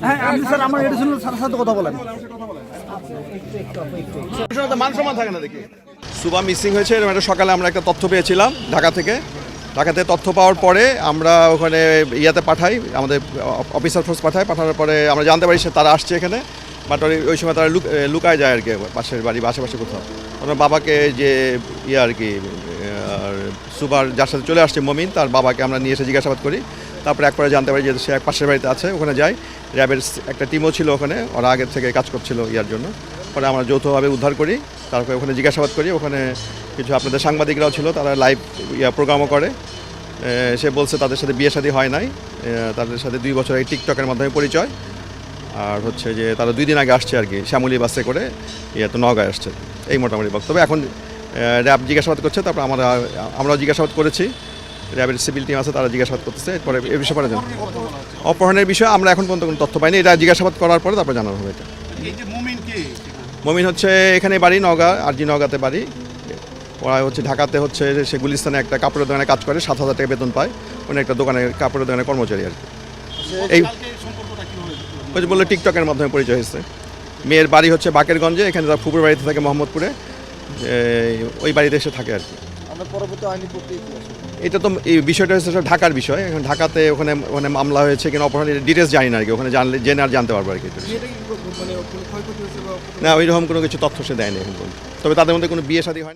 হ্যাঁ সুবা মিসিং হয়েছে, এরকম একটা সকালে আমরা একটা তথ্য পেয়েছিলাম ঢাকা থেকে। ঢাকাতে তথ্য পাওয়ার পরে আমরা ওখানে ইয়াতে পাঠাই, আমাদের অফিসার ফোর্স পাঠাই পাঠানোর পরে আমরা জানতে পারি সে তারা আসছে এখানে, বাট ওই সময় তারা লুক- লুকায় যায় আর কি, পাশের বাড়ি বা আশেপাশে কোথাও। ওনার বাবাকে যে ইয়ে আর কি সুবার যার সাথে চলে আসছে মমিন, তার বাবাকে আমরা নিয়ে এসে জিজ্ঞাসাবাদ করি। তারপরে একবারে জানতে পারি যে সে এক পাশের বাড়িতে আছে, ওখানে যাই র্যাবের একটা টিমও ছিল ওখানে, ওরা আগের থেকে কাজ করছিল ইয়ার জন্য। পরে আমরা যৌথভাবে উদ্ধার করি, তারপরে ওখানে জিজ্ঞাসাবাদ করি, ওখানে কিছু আপনাদের সাংবাদিকরাও ছিল, তারা লাইভ ইয়া প্রোগ্রামও করে। সে বলছে তাদের সাথে বিয়ে শাদী হয় নাই তাদের সাথে দুই বছর এই টিকটকের মাধ্যমে পরিচয়। আর হচ্ছে যে তারা দুই দিন আগে আসছে আর কি, শ্যামলী বাসে করে ইয়ে তো নগায় আসছে। এই মোটামুটি বক্তব্য। এখন র্যাব জিজ্ঞাসাবাদ করছে, তারপর আমরা, আমরাও জিজ্ঞাসাবাদ করেছি। র্যাবের সিভিল টিম আছে তারা জিজ্ঞাসাবাদ করতেছে এরপরে এ বিষয়ে পরে জানাব। অপহরণের বিষয়ে আমরা এখন পর্যন্ত কোনো তথ্য পাইনি এটা জিজ্ঞাসাবাদ করার পরে তারপর জানানো হবে এটা। মমিন হচ্ছে এখানে বাড়ি নওগাঁ আরজি নওগাঁতে বাড়ি। ওরা হচ্ছে ঢাকাতে হচ্ছে সে গুলিস্তানে একটা কাপড়ের দোকানে কাজ করে সাত হাজার টাকা বেতন পায়। উনি একটা দোকানে কাপড়ের দোকানে কর্মচারী আর কি। এই ওই যে বলল টিকটকের মাধ্যমে পরিচয় হয়েছে। মেয়ের বাড়ি হচ্ছে বাকেরগঞ্জে এখানে তার ফুপুর বাড়িতে থাকে মোহাম্মদপুরে। ওই বাড়িতে এসে থাকে আর কি। আছে? এটা তো এই বিষয়টা হচ্ছে ঢাকার বিষয়। এখন ঢাকাতে ওখানে ওখানে মামলা হয়েছে কিনা অপরাধ ডিটেলস জানি না আর কি। ওখানে জানলে জেনে আর জানতে পারব আর কি। না ওইরকম কোনো কিছু তথ্য সে দেয়নি এখন তবে তাদের মধ্যে কোনো বিয়ে শাদী হয়